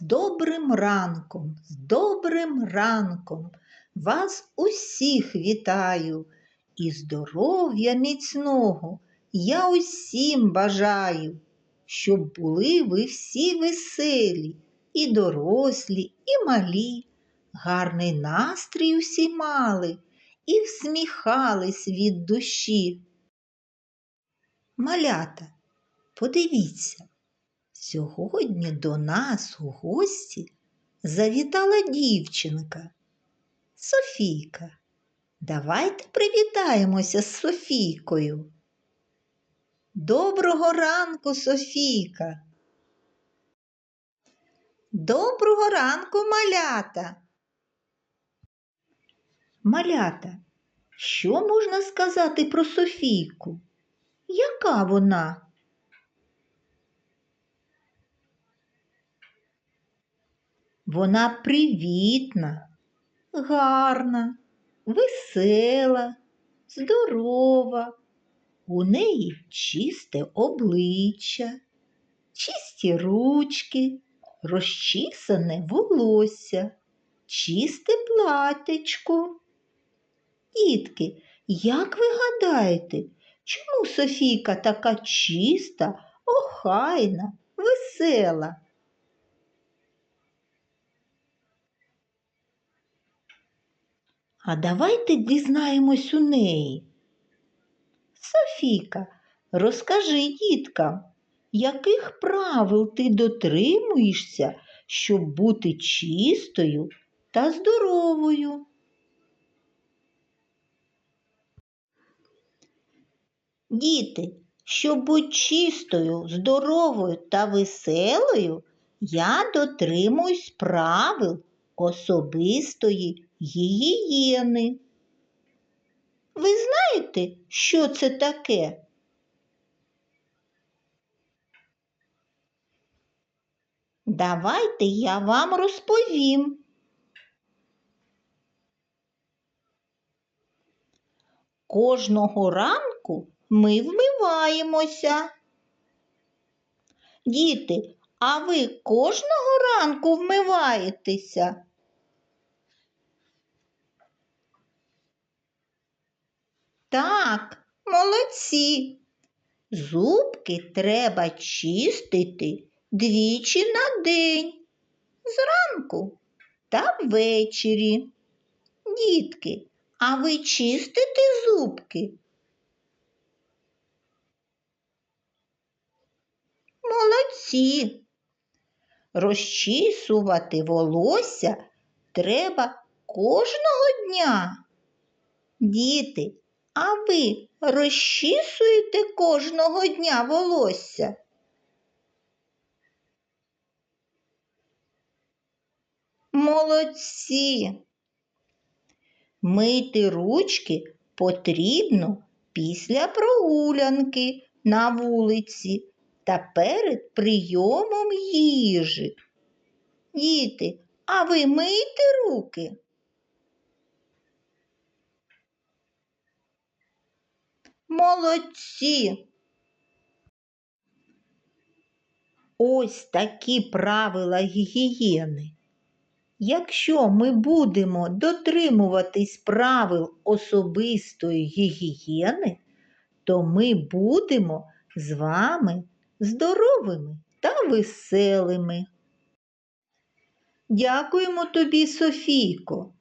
добрим ранком, з добрим ранком. Вас усіх вітаю і здоров'я міцного я усім бажаю, щоб були ви всі веселі, і дорослі, і малі, гарний настрій усі мали і всміхались від душі. Малята, подивіться, сьогодні до нас у гості завітала дівчинка Софійка. Давайте привітаємося з Софійкою. Доброго ранку, Софійка. Доброго ранку, малята. Малята, що можна сказати про Софійку? Яка вона? Вона привітна, гарна, весела, здорова. У неї чисте обличчя, чисті ручки, розчісане волосся, чисте платечко. Дітки, як ви гадаєте, чому Софійка така чиста, охайна, весела? А давайте дізнаємось у неї. Софійка, розкажи діткам, яких правил ти дотримуєшся, щоб бути чистою та здоровою? Діти, щоб бути чистою, здоровою та веселою, я дотримуюсь правил особистої гігієни. Ви знаєте, що це таке? Давайте я вам розповім. Кожного ранку ми вмиваємося. Діти, а ви кожного ранку вмиваєтеся? Так, молодці. Зубки треба чистити двічі на день, зранку та ввечері. Дітки, а ви чистите зубки? Молодці. Розчісувати волосся треба кожного дня. Діти, а ви розчісуєте кожного дня волосся? Молодці. Мити ручки потрібно після прогулянки на вулиці та перед прийомом їжі. Діти, а ви миєте руки? Молодці. Ось такі правила гігієни. Якщо ми будемо дотримуватись правил особистої гігієни, то ми будемо з вами здоровими та веселими. Дякуємо тобі, Софійко.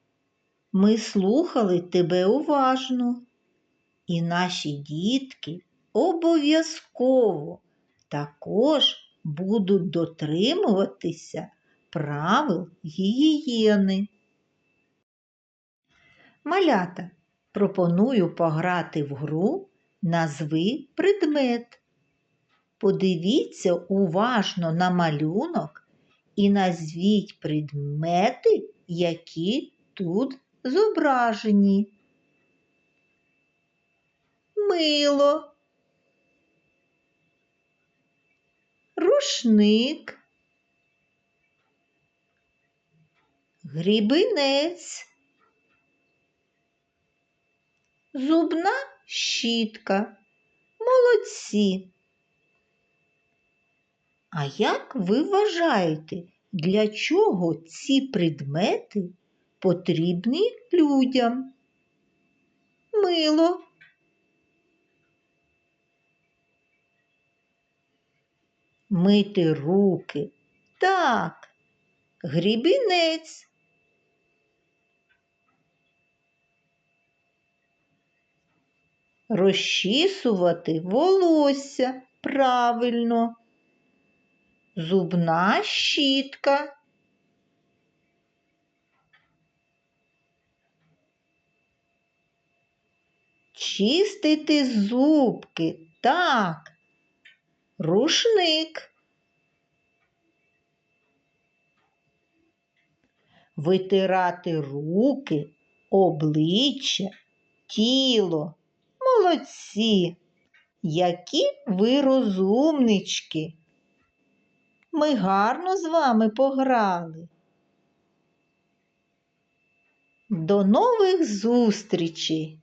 Ми слухали тебе уважно. І наші дітки обов'язково також будуть дотримуватися правил гігієни. Малята, пропоную пограти в гру назви предмет. Подивіться уважно на малюнок і назвіть предмети, які тут зображені мило, рушник, грібинець, зубна щітка. Молодці. А як ви вважаєте, для чого ці предмети потрібні людям? Мило. Мити руки. Так. Грібінець. Розчісувати волосся правильно. Зубна щітка. Чистити зубки. Так. Рушник. Витирати руки, обличчя, тіло. Молодці, які ви розумнички. Ми гарно з вами пограли. До нових зустрічей!